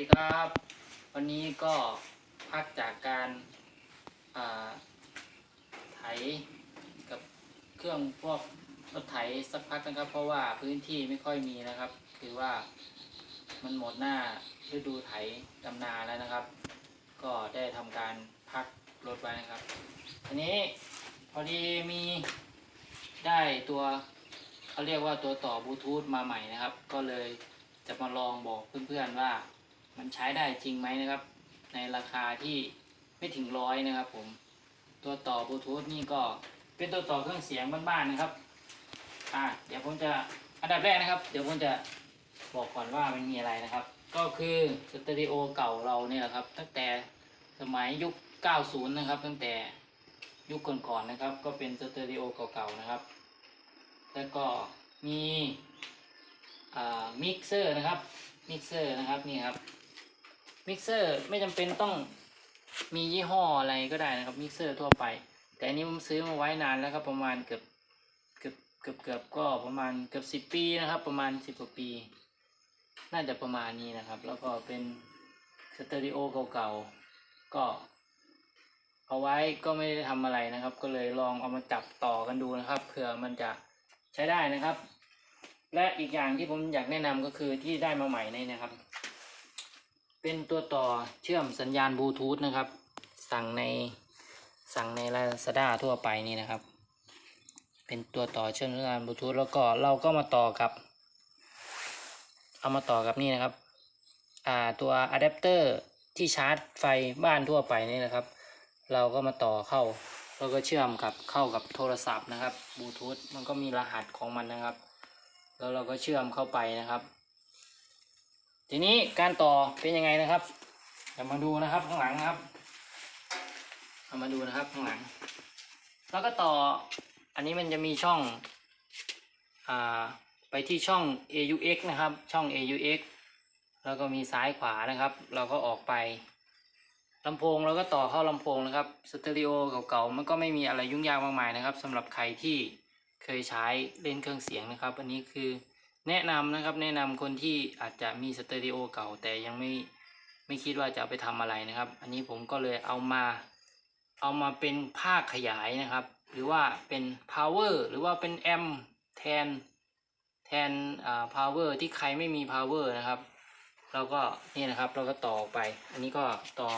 สดีครับ วันนี้ก็พักจากการอ่าไถกับเครื่องพวกรถไถสักพักนะครับ เพราะว่าพื้นที่ไม่ค่อยมีนะครับ คือว่ามันหมดหน้าฤดูไถดำนาแล้วนะครับ ก็ได้ทำการพักรถไว้นะครับทีนี้พอดีมีได้ตัวเขาเรียกว่าตัวต่อบลูทูธมาใหม่นะครับ ก็เลยจะมาลองบอกเพื่อนๆว่า มันใช้ได้จริงไหมนะครับ ในราคาที่ไม่ถึงร้อยนะครับ ผม ตัวต่อบลูทูธนี่ก็เป็นตัวต่อเครื่องเสียงบ้านๆนะครับ อ่า เดี๋ยวผมจะอันดับแรกนะครับ เดี๋ยวผมจะบอกก่อนว่ามันมีอะไรนะครับ ก็คือสเตอริโอเก่าเราเนี่ยครับ ตั้งแต่สมัยยุค 90 นะครับ ตั้งแต่ยุคก่อนๆนะครับ ก็เป็นสเตอริโอเก่าๆนะครับ แล้วก็มีอ่ามิกเซอร์นะครับ มิกเซอร์นะครับนี่ครับ มิกเซอร์ไม่จำเป็นต้องมียี่ห้ออะไรก็ได้นะครับมิกเซอร์ทั่วไป แต่อันนี้ผมซื้อมาไว้นานแล้วครับประมาณเกือบเกือบเกือบเกือบก็ประมาณเกือบสิบปีนะครับ ประมาณสิบกว่าปี น่าจะประมาณนี้นะครับ แล้วก็เป็นสเตอริโอเก่าๆก็เอาไว้ก็ไม่ได้ทำอะไรนะครับ ก็เลยลองเอามาจับต่อกันดูนะครับเผื่อมันจะใช้ได้นะครับ และอีกอย่างที่ผมอยากแนะนำก็คือที่ได้มาใหม่นี่นะครับ เป็นตัวต่อเชื่อมสัญญาณบลูทูธนะครับ สั่งในสั่งใน Lazada ทั่วไปนี่นะครับ เป็นตัวต่อเชื่อมสัญญาณบลูทูธแล้วก็เราก็มาต่อกับ เอามาต่อกับนี่นะครับอ่าตัวอะแดปเตอร์ที่ชาร์จไฟบ้านทั่วไปนี่นะครับ เราก็มาต่อเข้าแล้วก็เชื่อมกับเข้ากับโทรศัพท์นะครับบลูทูธมันก็มีรหัสของมันนะครับ แล้วเราก็เชื่อมเข้าไปนะครับ ทีนี้การต่อเป็นยังไงนะครับเดี๋ยวมาดูนะครับข้างหลังนะครับเอามาดูนะครับข้างหลัง แล้วก็ต่ออันนี้มันจะมีช่องอ่าไปที่ช่อง AUX นะครับ ช่อง AUX แล้วก็มีซ้ายขวานะครับ เราก็ออกไปลำโพงเราก็ต่อเข้าลำโพงนะครับสเตอริโอเก่าๆมันก็ไม่มีอะไรยุ่งยากมากมายนะครับสำหรับใครที่เคยใช้เล่นเครื่องเสียงนะครับ อันนี้คือ แนะนำนะครับแนะนำคนที่อาจจะมีสเตอริโอเก่าแต่ยังไม่ไม่คิดว่าจะไปทำอะไรนะครับ อันนี้ผมก็เลยเอามาเอามาเป็นภาคขยายนะครับ หรือว่าเป็น power หรือว่าเป็นแอมแทนแทนอ่า power ที่ใครไม่มี power นะครับ เราก็นี่นะครับเราก็ต่อไป อันนี้ก็ต่อ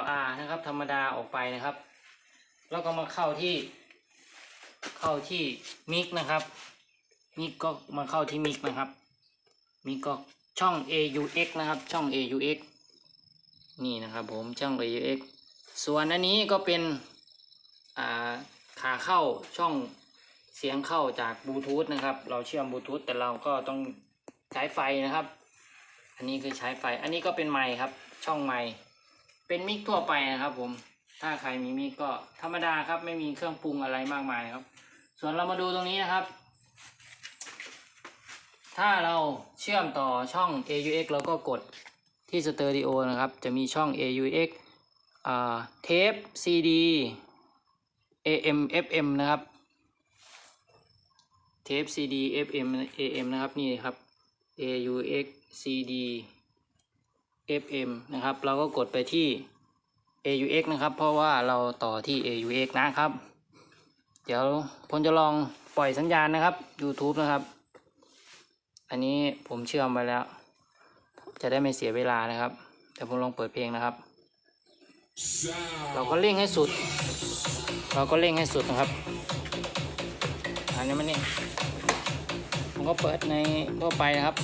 LR นะครับ ธรรมดาออกไปนะครับ แล้วก็มาเข้าที่เข้าที่มิกนะครับ มิกก็มาเข้าที่มิกนะครับ มิกก็ช่อง AUX นะครับ ช่อง AUX นี่นะครับผมช่อง AUX ส่วนอันนี้ก็เป็นอ่าขาเข้าช่องเสียงเข้าจากบลูทูธนะครับ เราเชื่อมบลูทูธแต่เราก็ต้องใช้ไฟนะครับ อันนี้คือใช้ไฟ อันนี้ก็เป็นไมค์ครับ ช่องไมค์เป็นมิกทั่วไปนะครับ ผม ถ้าใครมีมิกก็ธรรมดาครับ ไม่มีเครื่องปรุงอะไรมากมายครับ ส่วนเรามาดูตรงนี้นะครับ ถ้าเราเชื่อมต่อช่อง AUX เราก็กดที่สเตอริโอนะครับ จะมีช่อง AUX เทป CD AM FM นะครับ เทป CD FM AM นะครับ นี่ครับ AUX CD FM นะครับ เราก็กดไปที่ AUX นะครับ เพราะว่าเราต่อที่ AUX นะครับ เดี๋ยวผมจะลองปล่อยสัญญาณนะครับ YouTube นะครับ อันนี้ผมเชื่อมไปแล้ว จะได้ไม่เสียเวลานะครับเดี๋ยวผมลองเปิดเพลงนะครับ เราก็เร่งให้สุด เราก็เร่งให้สุดนะครับ อันนี้มันนี่ผมก็เปิดในทั่วไปนะครับ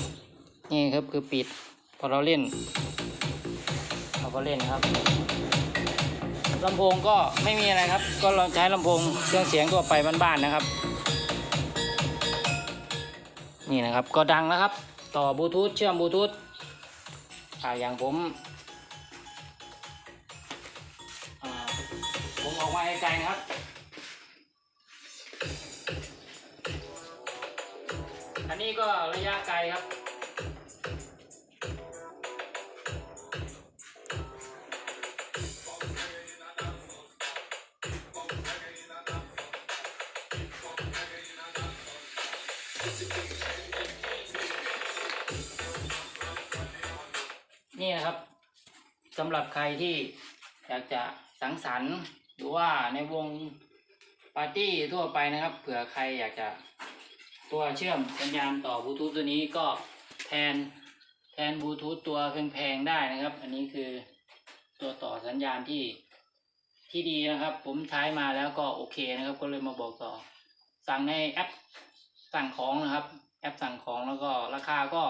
นี่ครับคือปิด พอเราเล่น เราก็เล่นครับลำโพงก็ไม่มีอะไรครับ ก็เราใช้ลำโพงเครื่องเสียงทั่วไปบ้านๆนะครับ นี่นะครับก็ดังแล้วครับ ต่อบลูทูธเชื่อมบลูทูธอ่าอย่างผมผมออกมาไกลนะครับ อันนี้ก็ระยะไกลครับ นี่นะครับสำหรับใครที่อยากจะสังสรรค์หรือว่าในวงปาร์ตี้ทั่วไปนะครับ เผื่อใครอยากจะตัวเชื่อมสัญญาณต่อบลูทูธตัวนี้ก็แทนแทนบลูทูธตัวแพงๆได้นะครับ อันนี้คือตัวต่อสัญญาณที่ที่ดีนะครับ ผมใช้มาแล้วก็โอเคนะครับ ก็เลยมาบอกต่อ สั่งในแอปสั่งของนะครับ แอปสั่งของแล้วก็ราคาก็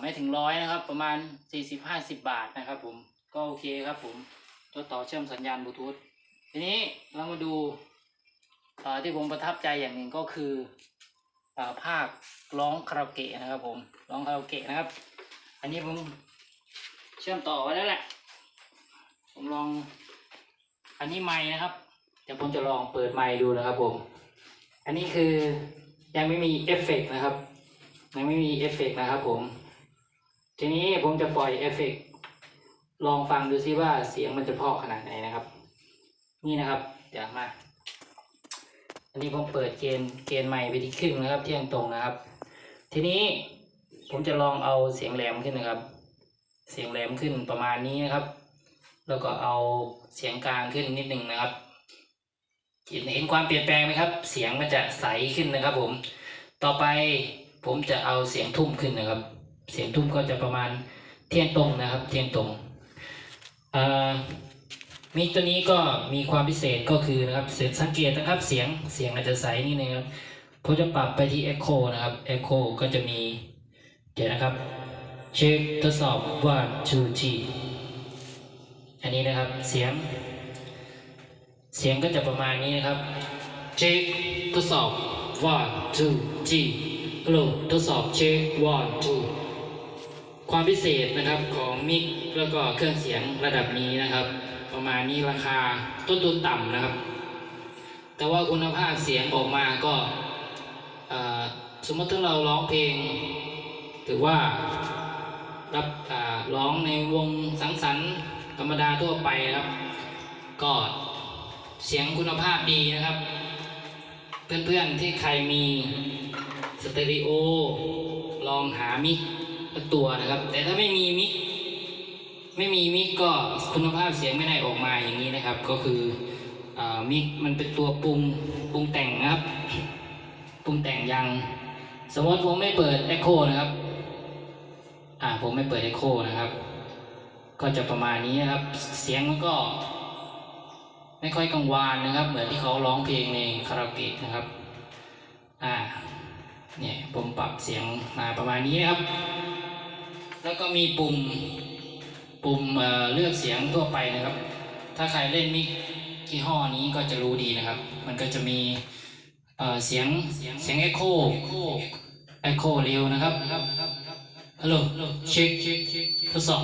ไม่ถึงร้อยนะครับ ประมาณสี่สิบห้าสิบบาทนะครับผมก็โอเคครับผมตัวต่อเชื่อมสัญญาณบลูทูธทีนี้เรามาดูที่ผมประทับใจอย่างหนึ่งก็คืออภาคร้องคาราโอเกะนะครับผมร้องคาราโอเกะนะครับ อันนี้ผมเชื่อมต่อไว้แล้วแหละ ผมลอง อันนี้ไม้นะครับเดี๋ยวผมจะลองเปิดไมค์ดูนะครับผม อันนี้คือ ยังไม่มีเอฟเฟกต์นะครับ ยังไม่มีเอฟเฟกต์นะครับผม ทีนี้ผมจะปล่อยเอฟเฟกต์ลองฟังดูซิว่าเสียงมันจะพราะขนาดไหนนะครับ นี่นะครับเดี๋ยวมา อันนี้ผมเปิดเกณฑ์เกณฑ์ใหม่ไปที่ครึ่งนะครับ เที่ยงตรงนะครับ ทีนี้ผมจะลองเอาเสียงแหลมขึ้นนะครับ เสียงแหลมขึ้นประมาณนี้นะครับ แล้วก็เอาเสียงกลางขึ้นนิดนึงนะครับ เห็นเห็นความเปลี่ยนแปลงไหมครับ เสียงมันจะใสขึ้นนะครับ ผม ต่อไปผมจะเอาเสียงทุ่มขึ้นนะครับ เสียงทุ่มก็จะประมาณเที่ยงตรงนะครับ เที่ยงตรงอ่ามีตัวนี้ก็มีความพิเศษก็คือนะครับเสียงสังเกตนะครับ เสียงเสียงอาจจะใสนิดนึงครับผมจะปรับไปที่ Echo นะครับ Echo ก็จะมี เดี๋ยวนะครับ เช็คทดสอบ one two three อันนี้นะครับเสียง เสียงก็จะประมาณนี้นะครับเช็คทดสอบ one two three ฮัลโหลทดสอบเช็ค one two ความพิเศษนะครับของมิกแล้วก็เครื่องเสียงระดับนี้นะครับ ประมาณนี้ราคาต้นทุนต่ำนะครับ แต่ว่าคุณภาพเสียงออกมาก็สมมติถ้าเราร้องเพลงถือว่ารับร้องในวงสังสรรค์ธรรมดาทั่วไปนะครับ ก็ เสียงคุณภาพดีนะครับ เพื่อนๆที่ใครมีสเตอริโอ ลองหามิกตัวนะครับ แต่ถ้าไม่มีมิกไม่มีมิกก็คุณภาพเสียงไม่ได้ออกมาอย่างนี้นะครับ ก็คืออมิกมันเป็นตัวปรุงปรุงแต่งนะครับปรุงแต่งยัง สมมติผมไม่เปิด Echo นะครับอ่าผมไม่เปิด Echo นะครับ ก็จะประมาณนี้นะครับ เสียงมันก็ ไม่ค่อยกังวานนะครับ เหมือนที่เขาร้องเพลงในคาราโอเกะนะครับ อ่า เนี่ยผมปรับเสียงมาประมาณนี้นะครับ แล้วก็มีปุ่มปุ่มเเลือกเสียงทั่วไปนะครับ ถ้าใครเล่นมิกยี่ห้อนี้ก็จะรู้ดีนะครับ มันก็จะมีเเสียงเสียงเอ็กโคเอ็กโคเร็วนะครับฮัลโหลเช็คทดสอบ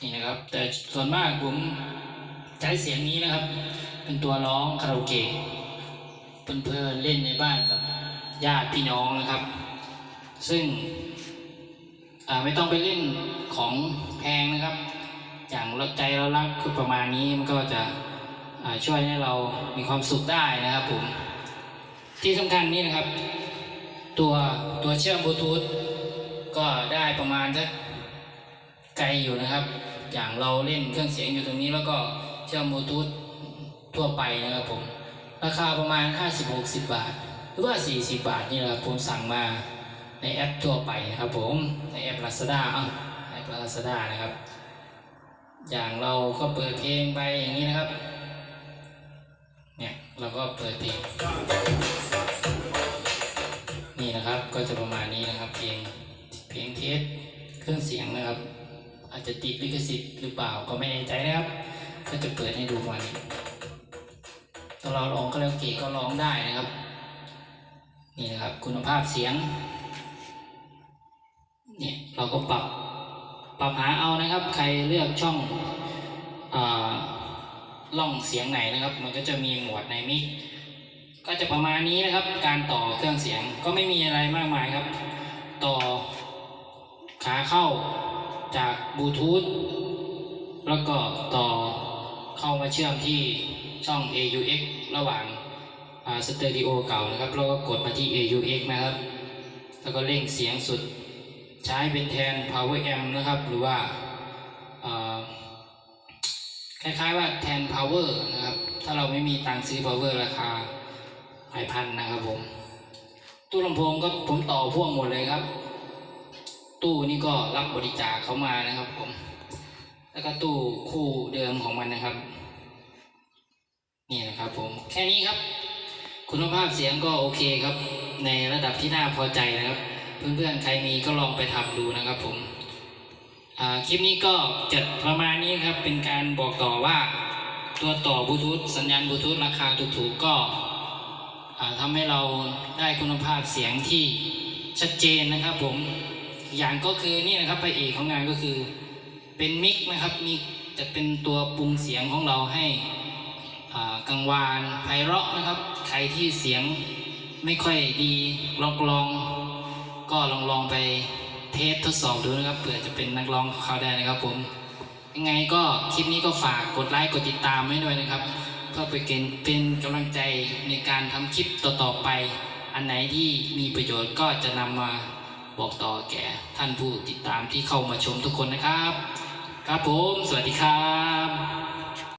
นี่นะครับ แต่ส่วนมากผม ใช้เสียงนี้นะครับ เป็นตัวร้องคาราโอเกะเพลินๆเล่นในบ้านกับญาติพี่น้องนะครับ ซึ่งไม่ต้องไปเล่นของแพงนะครับ อย่างรถใจเรารักคือประมาณนี้มันก็จะช่วยให้เรามีความสุขได้นะครับผมที่สำคัญนี่นะครับ ตัวตัวเชื่อมบลูทูธก็ได้ประมาณสักไกลอยู่นะครับ อย่างเราเล่นเครื่องเสียงอยู่ตรงนี้แล้วก็ เชื่อมบลูทูธทั่วไปนะครับผม ราคาประมาณ 50-60 บาท หรือว่า 40 บาทนี่แหละครับผมสั่งมาในแอปทั่วไปนะครับผมในแอป Lazada อะแอป Lazada นะครับ อย่างเราก็เปิดเพลงไปอย่างนี้นะครับ เนี่ยเราก็เปิดเพลง นี่นะครับก็จะประมาณนี้นะครับ เพลงเพลงเทสเครื่องเสียงนะครับ อาจจะติดลิขสิทธิ์หรือเปล่าก็ไม่แน่ใจนะครับ ก็จะเปิดให้ดูประมาณนี้ถ้าเราร้องคาราโอเกะก็ร้องได้นะครับ นี่นะครับ คุณภาพเสียง เนี่ยเราก็ปรับปรับหาเอานะครับ ใครเลือกช่องอล่องเสียงไหนนะครับ มันก็จะมีหมวดในมิกก็จะประมาณนี้นะครับ การต่อเครื่องเสียงก็ไม่มีอะไรมากมายครับ ต่อขาเข้าจากบลูทูธแล้วก็ต่อ เข้ามาเชื่อมที่ช่อง AUX ระหว่างสเตอริโอเก่านะครับแล้วก็กดมาที่ AUX นะครับ แล้วก็เร่งเสียงสุด ใช้เป็นแทน power amp นะครับ หรือว่าคล้ายๆว่าแทน power นะครับ ถ้าเราไม่มีตังค์ซื้อ power ราคาหลายพันนะครับผม ตู้ลำโพงก็ผมต่อพ่วงหมดเลยครับ ตู้นี่ก็รับบริจาคเขามานะครับผม แล้วก็ตู้คู่เดิมของมันนะครับ นี่นะครับผม แค่นี้ครับ คุณภาพเสียงก็โอเคครับ ในระดับที่น่าพอใจนะครับ เพื่อนๆ ใครมีก็ลองไปทำดูนะครับผมคลิปนี้ก็จะประมาณนี้ครับ เป็นการบอกต่อว่าตัวต่อบลูทูธสัญญาณบลูทูธราคาถูกๆก็ทำให้เราได้คุณภาพเสียงที่ชัดเจนนะครับผม อย่างก็คือนี่นะครับพระเอกของงานก็คือ เป็นมิกนะครับมิกจะเป็นตัวปรุงเสียงของเราให้กังวานไพเราะนะครับ ใครที่เสียงไม่ค่อยดีลองลองก็ลองลองไปเทสทดสอบดูนะครับเผื่อจะเป็นนักร้องของเขาได้นะครับผมยังไงก็คลิปนี้ก็ฝากกดไลค์กดติดตามให้ด้วยนะครับ เพื่อไปเป็นเป็นกำลังใจในการทำคลิปต่อๆไป อันไหนที่มีประโยชน์ก็จะนำมาบอกต่อแก่ท่านผู้ติดตามที่เข้ามาชมทุกคนนะครับ ครับผม สวัสดีครับ